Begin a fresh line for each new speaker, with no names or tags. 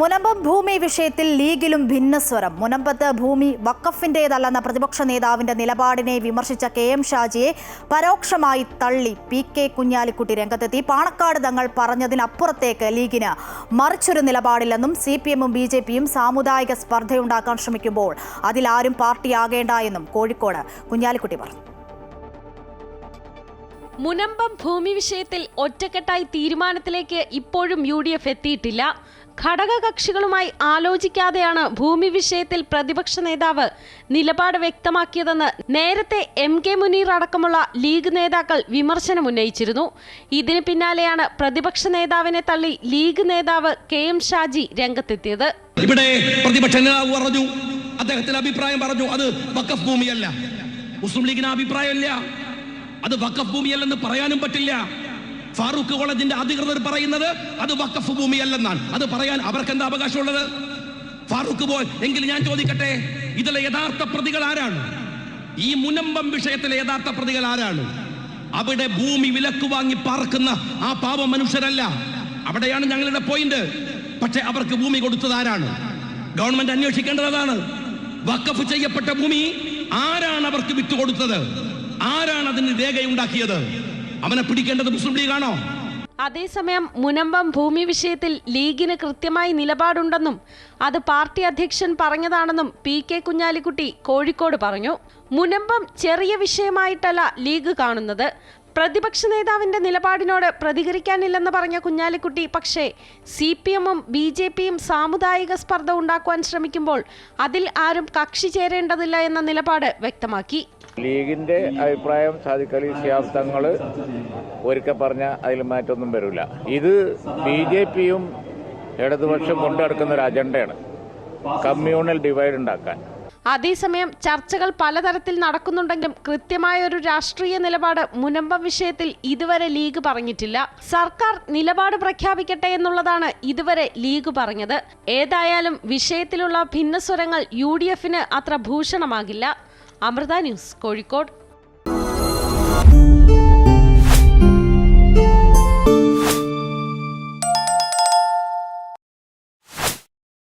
മുനമ്പം ഭൂമി വിഷയത്തിൽ ലീഗിലും ഭിന്നസ്വരം. മുനമ്പത്ത് ഭൂമി വക്കഫിന്റേതല്ലെന്ന പ്രതിപക്ഷ നേതാവിന്റെ നിലപാടിനെ വിമർശിച്ച കെ എം ഷാജിയെ പരോക്ഷമായി തള്ളി പി കെ കുഞ്ഞാലിക്കുട്ടി രംഗത്തെത്തി. പാണക്കാട് തങ്ങൾ പറഞ്ഞതിനപ്പുറത്തേക്ക് ലീഗിന് മറിച്ചൊരു നിലപാടില്ലെന്നും സി പി എമ്മും ബി ജെ പിയും സാമുദായിക സ്പർദ്ധയുണ്ടാക്കാൻ ശ്രമിക്കുമ്പോൾ അതിലാരും പാർട്ടിയാകേണ്ട എന്നും കോഴിക്കോട് കുഞ്ഞാലിക്കുട്ടി പറഞ്ഞു.
മുനമ്പം ഭൂമി വിഷയത്തിൽ ഒറ്റക്കെട്ടായി തീരുമാനത്തിലേക്ക് ഇപ്പോഴും യു ഡി എഫ് എത്തിയിട്ടില്ല. ഘടകകക്ഷികളുമായി ആലോചിക്കാതെയാണ് ഭൂമി വിഷയത്തിൽ പ്രതിപക്ഷ നേതാവ് നിലപാട് വ്യക്തമാക്കിയതെന്ന് നേരത്തെ എം കെ മുനീർ അടക്കമുള്ള ലീഗ് നേതാക്കൾ വിമർശനമുന്നയിച്ചിരുന്നു ഇതിന് പിന്നാലെയാണ് പ്രതിപക്ഷ നേതാവിനെ തള്ളി ലീഗ് നേതാവ് കെ എം ഷാജി രംഗത്തെത്തിയത്.
ഇവിടെ പ്രതിപക്ഷ നേതാവ് പറഞ്ഞു അദ്ദേഹത്തിന്റെ അഭിപ്രായം പറഞ്ഞു അത് വക്കഫ് ഭൂമിയല്ല. മുസ്ലിം ലീഗിന് അഭിപ്രായമില്ല. അത് വക്കഫ് ഭൂമിയല്ലെന്ന് പറയാനും പറ്റില്ല. ഫാറൂഖ് കോളേജിന്റെ അധികൃതർ പറയുന്നത് അത് വക്കഫ് ഭൂമിയല്ലെന്നാണ്. അത് പറയാൻ അവർക്ക് എന്താ അവകാശമുള്ളത്? ഫാറൂഖ് പോൽ എങ്കിൽ ഞാൻ ചോദിക്കട്ടെ ഇതിലെ യഥാർത്ഥ പ്രതികൾ ആരാണ്? ഈ മുനമ്പം വിഷയത്തിലെ യഥാർത്ഥ പ്രതികൾ ആരാണ്? അവിടെ ഭൂമി വിലക്ക് വാങ്ങി പാർക്കുന്ന ആ പാവ മനുഷ്യരല്ല. അവിടെയാണ് ഞങ്ങളുടെ പോയിന്റ്. പക്ഷെ അവർക്ക് ഭൂമി കൊടുത്തത് ആരാണ്? ഗവൺമെന്റ് അന്വേഷിക്കേണ്ടത് അതാണ്. വക്കഫ് ചെയ്യപ്പെട്ട ഭൂമി ആരാണ് അവർക്ക് വിറ്റുകൊടുത്തത് ആരാണ് അതിന് രേഖയുണ്ടാക്കിയത്. അവനെ പിടിക്കേണ്ടത് മുസ്ലിം ലീഗാണോ
അതേസമയം മുനമ്പം ഭൂമി വിഷയത്തിൽ ലീഗിന് കൃത്യമായി നിലപാടുണ്ടെന്നും അത് പാർട്ടി അധ്യക്ഷൻ പറഞ്ഞതാണെന്നും പി കെ കുഞ്ഞാലിക്കുട്ടി കോഴിക്കോട് പറഞ്ഞു. മുനമ്പം ചെറിയ വിഷയമായിട്ടല്ല ലീഗ് കാണുന്നത്. പ്രതിപക്ഷ നേതാവിന്റെ നിലപാടിനോട് പ്രതികരിക്കാനില്ലെന്ന് പറഞ്ഞ കുഞ്ഞാലിക്കുട്ടി പക്ഷേ സി പി എമ്മും ബി ജെ പിയും സാമുദായിക സ്പർദ്ധ ഉണ്ടാക്കുവാൻ ശ്രമിക്കുമ്പോൾ അതിൽ ആരും കക്ഷി ചേരേണ്ടതില്ല എന്ന നിലപാട് വ്യക്തമാക്കി.
ലീഗിന്റെ അഭിപ്രായം സാദിഖ് അലി ശിഹാബ് തങ്ങൾ ഒരിക്കൽ പറഞ്ഞ അതിൽ മാറ്റമൊന്നും വരില്ല ഇത് ബി ജെ പിയും ഇടതുപക്ഷം കൊണ്ടുനടക്കുന്ന ഒരു അജണ്ടയാണ്. കമ്മ്യൂണൽ ഡിവൈഡ് ഉണ്ടാക്കാൻ.
അതേസമയം ചർച്ചകൾ പലതരത്തിൽ നടക്കുന്നുണ്ടെങ്കിലും കൃത്യമായ ഒരു രാഷ്ട്രീയ നിലപാട് മുനമ്പം വിഷയത്തിൽ ഇതുവരെ ലീഗ് പറഞ്ഞിട്ടില്ല. സർക്കാർ നിലപാട് പ്രഖ്യാപിക്കട്ടെ എന്നുള്ളതാണ് ഇതുവരെ ലീഗ് പറഞ്ഞത്. ഏതായാലും വിഷയത്തിലുള്ള ഭിന്നസ്വരങ്ങൾ യു ഡി എഫിന് അത്ര ഭൂഷണമാകില്ല. അമൃത ന്യൂസ് കോഴിക്കോട്.